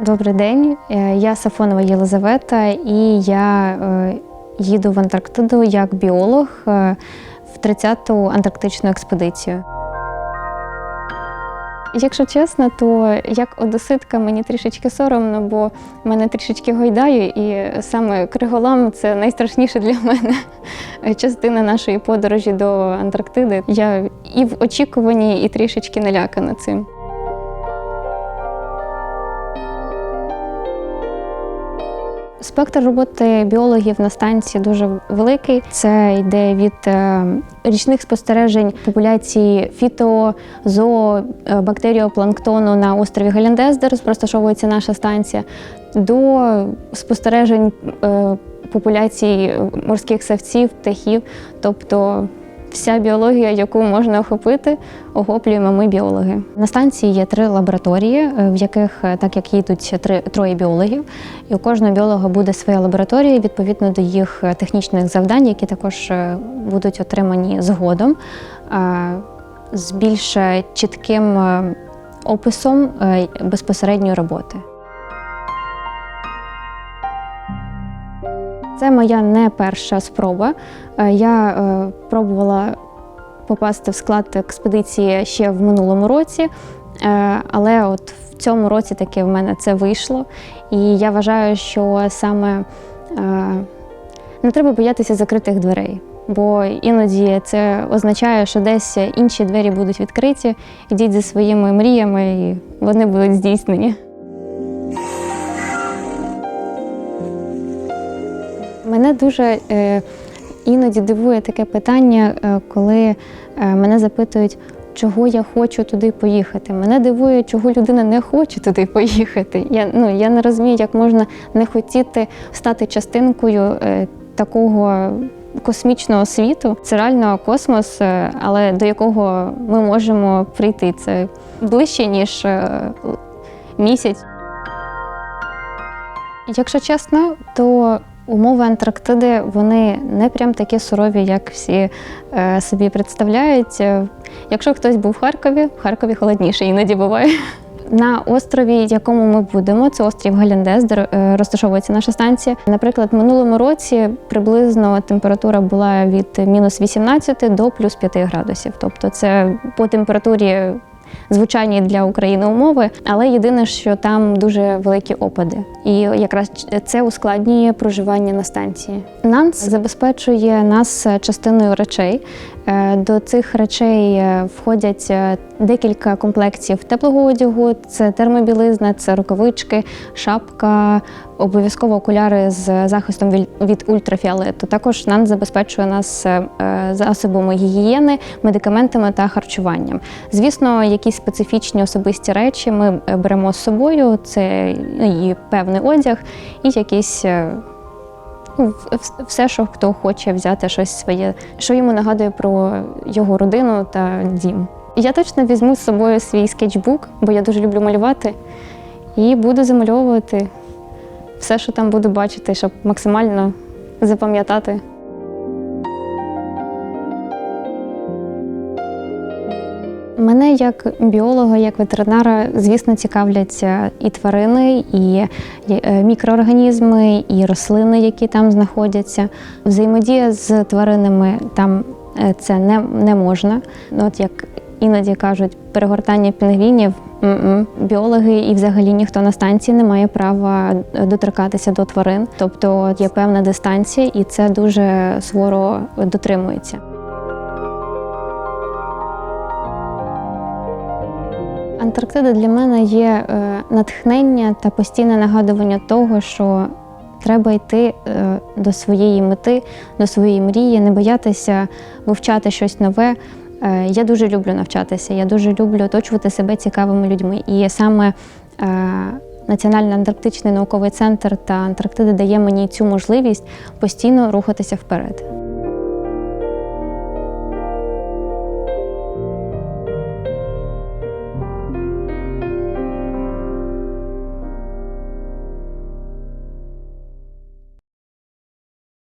Добрий день, Е, я Сафонова Єлизавета, і я е, їду в Антарктиду як біолог е, в 30-ту антарктичну експедицію. Якщо чесно, то як одеситка мені трішечки соромно, бо мене трішечки гойдає, і саме Криголам це найстрашніше для мене частина нашої подорожі до Антарктиди. Я і в очікуванні, і трішечки налякана цим. Спектр роботи біологів на станції дуже великий. Це йде від е, річних спостережень популяції фіто, зоо, е, бактеріопланктону на острові Галяндез, де розташовується наша станція, до спостережень е, популяцій морських савців, птахів, тобто Вся біологія, яку можна охопити, охоплюємо ми біологи. На станції є три лабораторії, е, в яких, е, так як їдуть три троє біологів, і у кожного біолога буде своя лабораторія відповідно до їх е, технічних завдань, які також будуть отримані згодом з більш чітким описом безпосередньої роботи. Це моя не перша спроба. Е, Я е, пробувала попасти в склад експедиції ще в минулому році, е, але от в цьому році таки в мене це вийшло. І я вважаю, що саме е, не треба боятися закритих дверей. Бо іноді це означає, що десь інші двері будуть відкриті, йдіть зі своїми мріями, і вони будуть здійснені. Мене дуже е, іноді дивує таке питання, е, коли е, мене запитують, чого я хочу туди поїхати. Мене дивує, чого людина не хоче туди поїхати. Я, ну, я не розумію, як можна не хотіти стати частинкою такого космічного світу. Це реально космос, але до якого ми можемо прийти. Це ближче, ніж місяць. Якщо чесно, то умови Антарктиди вони не прям такі сурові, як всі е, собі представляють. Якщо хтось був в Харкові, в Харкові холодніше іноді буває. На острові, якому ми будемо, це острів Галяндез, де е, розташовується наша станція. Наприклад, минулому році приблизно температура була від мінус 18 до плюс 5 градусів. Тобто, це по температурі звичайні для України умови, але єдине, що там дуже великі опади, і якраз це ускладнює проживання на станції. НАНС забезпечує нас частиною речей. Е, До цих речей е, входять е, декілька комплектів теплого одягу: це термобілизна, це рукавички, шапка, обов'язково окуляри з захистом від- ультрафіолету. Також НАНС забезпечує нас засобами гігієни, медикаментами та харчуванням. Звісно, якісь специфічні особисті речі ми е, беремо з собою. Це ну, і певний одяг, і якісь. е, Ну, все, що хто хоче взяти щось своє, що йому нагадує про його родину та дім. Я точно візьму з собою свій скетчбук, бо я дуже люблю малювати, і буду замальовувати все, що там буду бачити, щоб максимально запам'ятати. Мене як біолога, як ветеринара, звісно, цікавлять е, і тварини, і е, мікроорганізми, і рослини, які там знаходяться. Взаємодія з тваринами там е, це не, не можна. Ну, От як іноді кажуть, перегортання пінгвінів. Біологи і взагалі ніхто на станції не має права доторкатися до тварин. Тобто є певна дистанція, і це дуже суворо дотримується. Антарктида для мене є е, натхнення та постійне нагадування того, що треба йти е, до своєї мети, до своєї мрії, не боятися вивчати щось нове. Е, Я дуже люблю навчатися, я дуже люблю оточувати себе цікавими людьми. І саме Національний антарктичний науковий центр та Антарктида дає мені цю можливість постійно рухатися вперед.